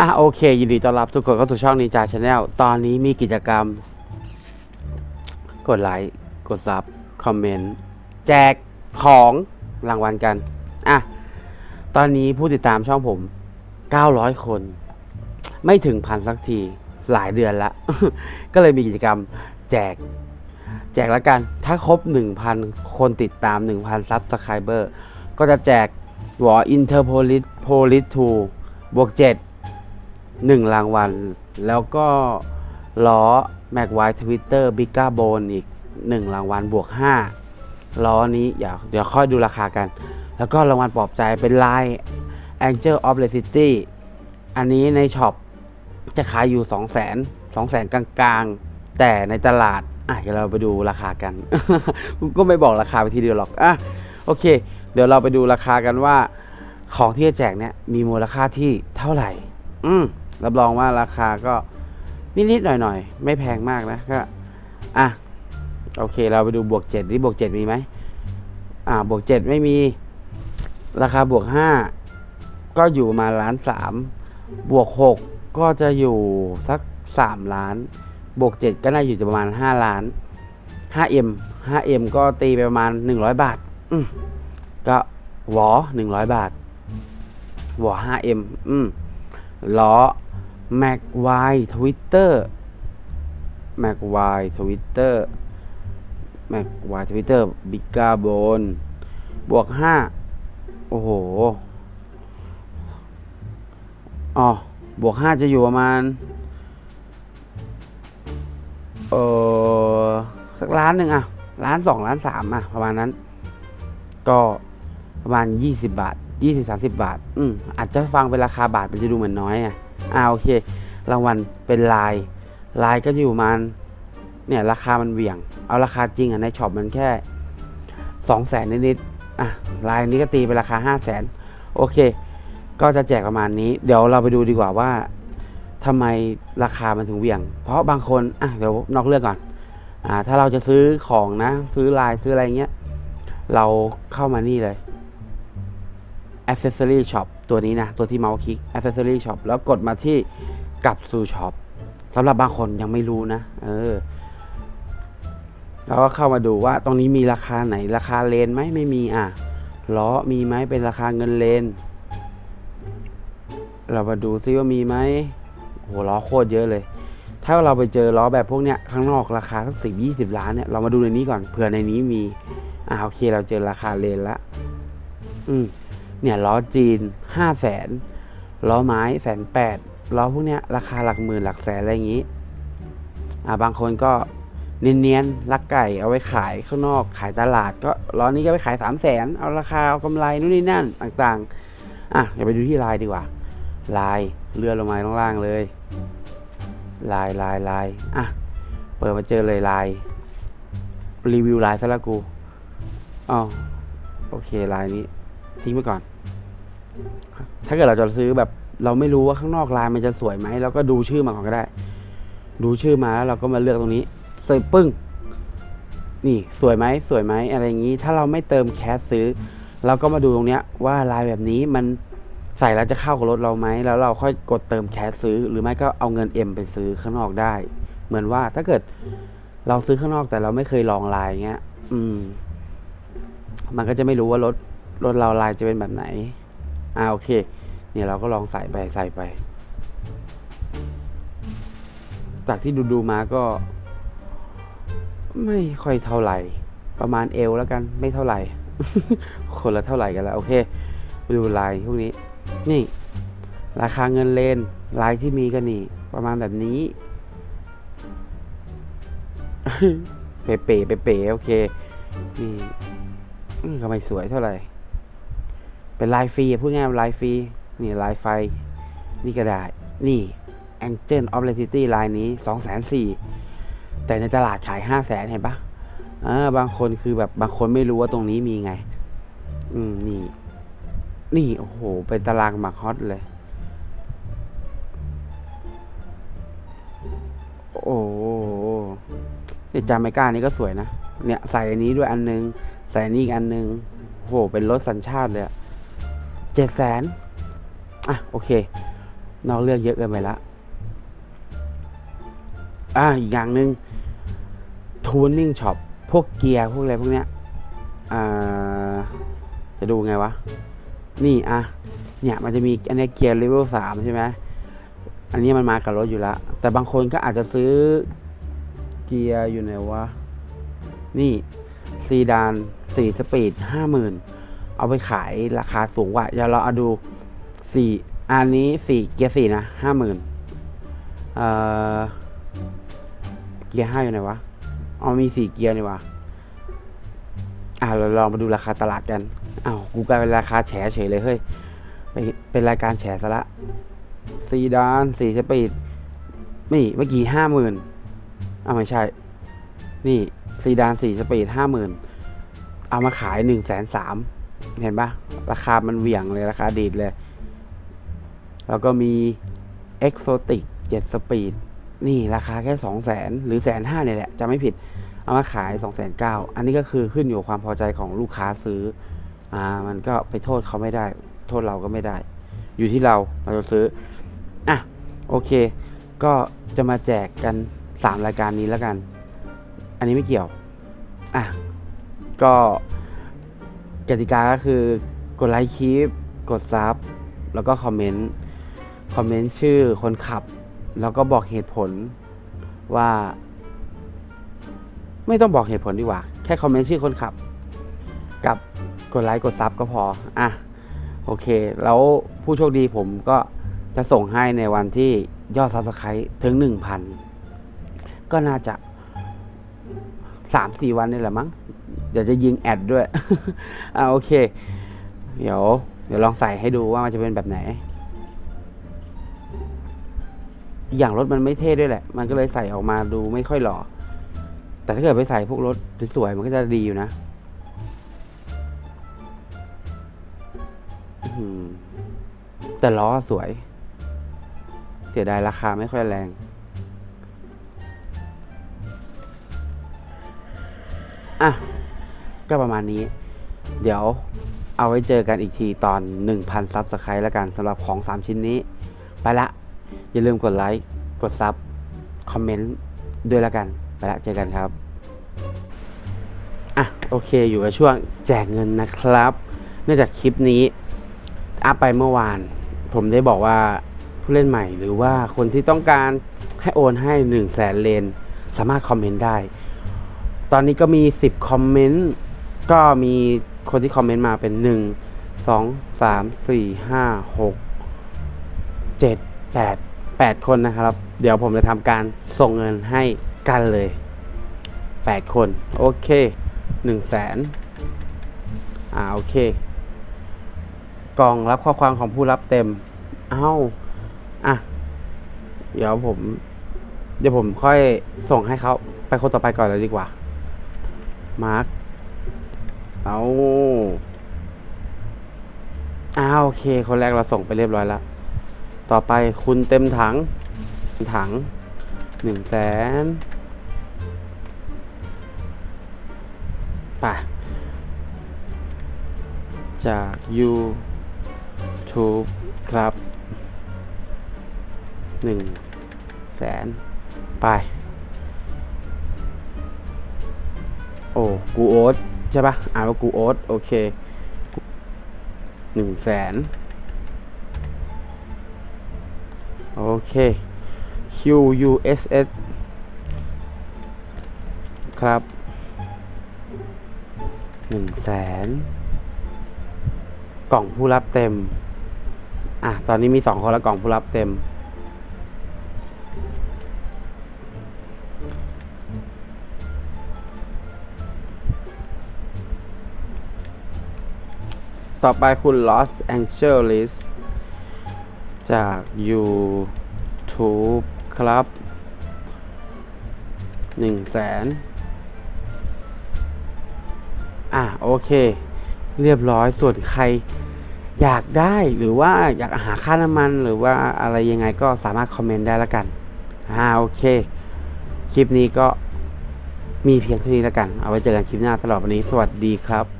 อะโอเค ยินดีต้อนรับทุกคนเข้าสู่ช่องนินจาชาแนลตอนนี้มีกิจกรรม กดไลค์กดซับคอมเมนต์แจกของรางวัลกัน อะ ตอนนี้ผู้ติดตามช่องผม 900 คน ไม่ถึงพันสักทีหลายเดือนละ ก็เลยมีกิจกรรมแจก แจกแล้วกัน ถ้าครบ 1,000 คนติดตาม 1,000ซับสไครเบอร์ก็จะแจกหัวอินเทอร์โพลิสโพลิสทูบวก 7 1 รางวัล แล้วก็ล้อแม็กไวทวิตเตอร์บิก้าโบนอีก 1 รางวัลบวก 5 ล้อนี้อย่าเดี๋ยวค่อยดูราคากัน แล้วก็รางวัลปลอบใจเป็นลาย Angel of the City อันนี้ในช็อปจะขายอยู่ 2 0 0 0 0 0 2 0 0 0 0กลางๆ แต่ในตลาดอะเดี๋ยวเราไปดูราคากันกูก็ไม่บอกราคาไปทีเดียวหรอกอะโอเค เดี๋ยวเราไปดูราคากันว่า ของที่จะแจกเนี่ยมีมูลค่าที่เท่าไหร่ อืม รับรองว่าราคาก็นิดๆหน่อยๆ ไม่แพงมากนะก็อะโอเคเราไปดูบวกเจ็ดนี่บวกเจ็ดมีไหมอ่าบวกเจ็ดไม่มี ราคาบวกห้าก็อยู่มาล้านสามบวกหกก็จะอยู่สักสามล้าน บวกเจ็ดก็น่าอยู่จะประมาณห้าล้านห้าเอ็มห้าเอ็มก็ตีไปประมาณหนึ่งร้อยบาทอืก็หวอหนึ่งร้อยบาทหวอห้าเอ็มอืมล้อ แม็กไวทวิตเตอร์แม็กไวทวิตเตอร์แม็กไวทวิตเตอร์บิก้าโบนบวกห้าโอ้โหอ๋อบวกห้าจะอยู่ประมาณเออสักล้านหนึ่งอะล้านสองล้านสามอะประมาณนั้น ก็ประมาณยี่สิบบาทยี่สิบสามสิบบาท อืมอาจจะฟังเป็นราคาบาทมันจะดูเหมือนน้อยอะ อ่าโอเค รางวัลเป็นลาย ลายก็จะอยู่มาณเนี่ยราคามันเหวี่ยง เอาราคาจริงอะในช็อปมันแค่สองแสนนิดๆอะลายนี้ก็ตีเป็นราคาห้าแสนโอเค ก็จะแจกประมาณนี้ เดี๋ยวเราไปดูดีกว่าว่าทำไมราคามันถึงเหวี่ยง เพราะบางคนอะเดี๋ยวนอกเรื่องก่อนอ่าถ้าเราจะซื้อของนะ ซื้อลายซื้ออะไรเงี้ย เราเข้ามานี่เลย accessory shop ตัวนี้นะตัวที่เมาส์คลิก accessory shop แล้วกดมาที่กลับสู่ช็อปสำหรับบางคนยังไม่รู้นะ เออแล้วก็เข้ามาดูว่าตรงนี้มีราคาไหนราคาเลนไหมไม่มีอะล้อมีไหมเป็นราคาเงินเลน เรามาดูซิว่ามีไหมโหล้อโคตรเยอะเลย ถ้าเราไปเจอล้อแบบพวกเนี้ยข้างนอกราคาสักสิบยี่สิบล้านเนี่ยเรามาดูในนี้ก่อนเผื่อในนี้มีอ่าโอเคเราเจอราคาเลนละ อืม เนี่ยล้อจีนห้าแสนล้อไม้แสนแปดล้อพวกเนี้ยราคาหลักหมื่นหลักแสนอะไรอย่างงี้อ่าบางคนก็เนียนๆลักไก่เอาไว้ขายข้างนอกขายตลาด ก็ล้อนี้ก็ไปขายสามแสนเอาราคาเอากำไรนู่นนี่นั่นต่างๆอะเดี๋ยวไปดูที่ลายดีกว่า ลายเลื่อนลงมาล่างเลย ลายลายลายอะเปิดมาเจอเลยลาย รีวิวลายซะแล้วกูอ๋อโอเคลายนี้ ทิ้งไปก่อน ถ้าเกิดเราจะซื้อแบบ เราไม่รู้ว่าข้างนอกลายมันจะสวยไหมเราก็ดูชื่อมาก่อนก็ได้ ดูชื่อมาแล้วเราก็มาเลือกตรงนี้เสยปึ้ง นี่สวยไหมสวยไหมอะไรอย่างนี้ ถ้าเราไม่เติมแคสซื้อ เราก็มาดูตรงเนี้ย ว่าลายแบบนี้มันใส่แล้วจะเข้ากับรถเราไหมแล้วเราค่อยกดเติมแคสซื้อ หรือไม่ก็เอาเงินเอ็มไปซื้อข้างนอกได้ เหมือนว่าถ้าเกิดเราซื้อข้างนอกแต่เราไม่เคยลองลายเงี้ย อืม มันก็จะไม่รู้ว่ารถ รถเราลายจะเป็นแบบไหน อ่าโอเคเนี่ยเราก็ลองใส่ไปใส่ไป จากที่ดูดูมาก็ ไม่ค่อยเท่าไหร่ ประมาณเอวแล้วกันไม่เท่าไหร่ คนละเท่าไหร่กันแล้วโอเคไปดูลายพวกนี้ นี่ ราคาเงินเลนลายที่มีก็นี่ ประมาณแบบนี้เป๋เป๋เป๋เป๋โอเคนี่ก็ไม่สวยเท่าไหร่ เป็นลายฟรีพูดง่ายๆลายฟรีนี่ลายไฟ นี่ก็ได้นี่ Angel of the City ลายนี้2 4 0 0 0แต่ในตลาดขาย 5 0 0 0 0 0เห็นปะอ่าบางคนคือแบบบางคนไม่รู้ว่าตรงนี้มีไง อืมนี่ นี่โอ้โห เป็นตารางหมักฮอตเลย โอ้เนี่ยจาไมก้านี่ก็สวยนะ เนี่ยใส่อันนี้ด้วยอันนึง ใส่อันนี้อีกอันนึงโอ้โหเป็นรถสัญชาติเลยอะ เจ็ดแสนอะโอเค นอกเรื่องเยอะเกินไปละอ่าอีกอย่างหนึ่ง tuning shop พวกเกียร์พวกอะไรพวกเนี้ยอ่าจะดูไงวะ นี่อะเนี่ยมันจะมีอันนี้เกียร์เลเวลสามใช่ไหมอันนี้มันมากับรถอยู่แล้ว แต่บางคนก็อาจจะซื้อเกียร์อยู่ไหนวะ นี่ซีดานสี่สปีดห้าหมื่น เอาไปขายราคาสูงกว่าเดี๋ยวเราเอาดูสี่อันนี้สี่เกียร์สี่นะห้าหมื่นเอ่อเกียร์ห้าอยู่ไหนวะเอามีสี่เกียร์นี่วะอ่าเราลองมาดูราคาตลาดกันอ้าวกูกลายเป็นราคาแฉเฉยเลยเฮ้ยเป็นรายการแฉซะละซีดานสี่สปีดนี่เมื่อกี้ห้าหมื่นอ้าวไม่ใช่ นี่ซีดานสี่สปีดห้าหมื่นเอามาขายหนึ่งแสนสาม เห็นปะราคามันเหวี่ยงเลยราคาดีดเลย แล้วก็มีเอ็กโซติกเจ็ดสปีดนี่ราคาแค่สองแสนหรือแสนห้าเนี่ยแหละจะไม่ผิด เอามาขายสองแสนเก้าอันนี้ก็คือขึ้นอยู่ความพอใจของลูกค้าซื้อ อ่า มันก็ไปโทษเขาไม่ได้ โทษเราก็ไม่ได้ อยู่ที่เราเราจะซื้อ อะ โอเค ก็จะมาแจกกันสามรายการนี้แล้วกัน อันนี้ไม่เกี่ยว อะ ก็ กติกาก็คือกดไลค์คลิป กดซับแล้วก็คอมเมนต์ คอมเมนต์ชื่อคนขับ แล้วก็บอกเหตุผลว่า ไม่ต้องบอกเหตุผลดีกว่า แค่คอมเมนต์ชื่อคนขับ กับกดไลค์กดซับก็พอ อะ โอเค แล้วผู้โชคดีผมก็จะส่งให้ในวันที่ยอดซับสไครต์ถึงหนึ่งพันก็น่าจะสามสี่วันนี่แหละมั้ง เดี๋ยวจะยิงแอดด้วย อ่าโอเค เดี๋ยว เดี๋ยวลองใส่ให้ดูว่ามันจะเป็นแบบไหน อย่างรถมันไม่เท่ด้วยแหละ มันก็เลยใส่ออกมาดูไม่ค่อยหล่อ แต่ถ้าเกิดไปใส่พวกรถสวยๆมันก็จะดีอยู่นะแต่ล้อสวย เสียดายราคาไม่ค่อยแรง อะ ก็ประมาณนี้ เดี๋ยวเอาไว้เจอกันอีกทีตอน 1,000ซับสไครต์แล้วกันสำหรับของ 3 ชิ้นนี้ ไปละ อย่าลืมกดไลค์ กดซับ คอมเมนต์ด้วยแล้วกัน ไปละเจอกันครับอะโอเคอยู่กับช่วงแจกเงินนะครับ เนื่องจากคลิปนี้อัพไปเมื่อวาน ผมได้บอกว่าผู้เล่นใหม่หรือว่าคนที่ต้องการให้โอนให้ 1 0 0 0 0แสนเลน สามารถคอมเมนต์ได้ ตอนนี้ก็มี 10 คอมเมนต์ ก็มีคนที่คอมเมนต์มาเป็น 1 2 3 4 5 6 7 8 8 คนนะครับ เดี๋ยวผมจะทำการส่งเงินให้กันเลย 8 คน โอเค1แสนอ่า โอเค กล่องรับข้อความของผู้รับเต็ม เอ้า อะ เดี๋ยวผม เดี๋ยวผมค่อยส่งให้เขา ไปคนต่อไปก่อนเลยดีกว่า มาร์ค เอาอ้าวโอเค คนแรกเราส่งไปเรียบร้อยแล้ว ต่อไปคุณเต็มถัง ถังหนึ่งแสนไปจาก YouTube ครับหนึ่งแสนไป โอ้ กูโอ๊ต ใช่ปะอ่านว่ากูโอ๊ตโอเคหนึ่งแสนโอเค Q U S S ครับหนึ่งแสนกล่องผู้รับเต็ม อะ ตอนนี้มีสองคนแล้วกล่องผู้รับเต็ม ต่อไปคุณ Los Angeles จาก YouTube ครับหนึ่งแสนอะ โอเค เรียบร้อยส่วนใครอยากได้หรือว่าอยากหาค่าน้ำมันหรือว่าอะไรยังไงก็สามารถคอมเมนต์ได้แล้วกัน อ่า โอเค คลิปนี้ก็มีเพียงเท่านี้แล้วกัน เอาไว้เจอกันคลิปหน้าสำหรับวันนี้ สวัสดีครับ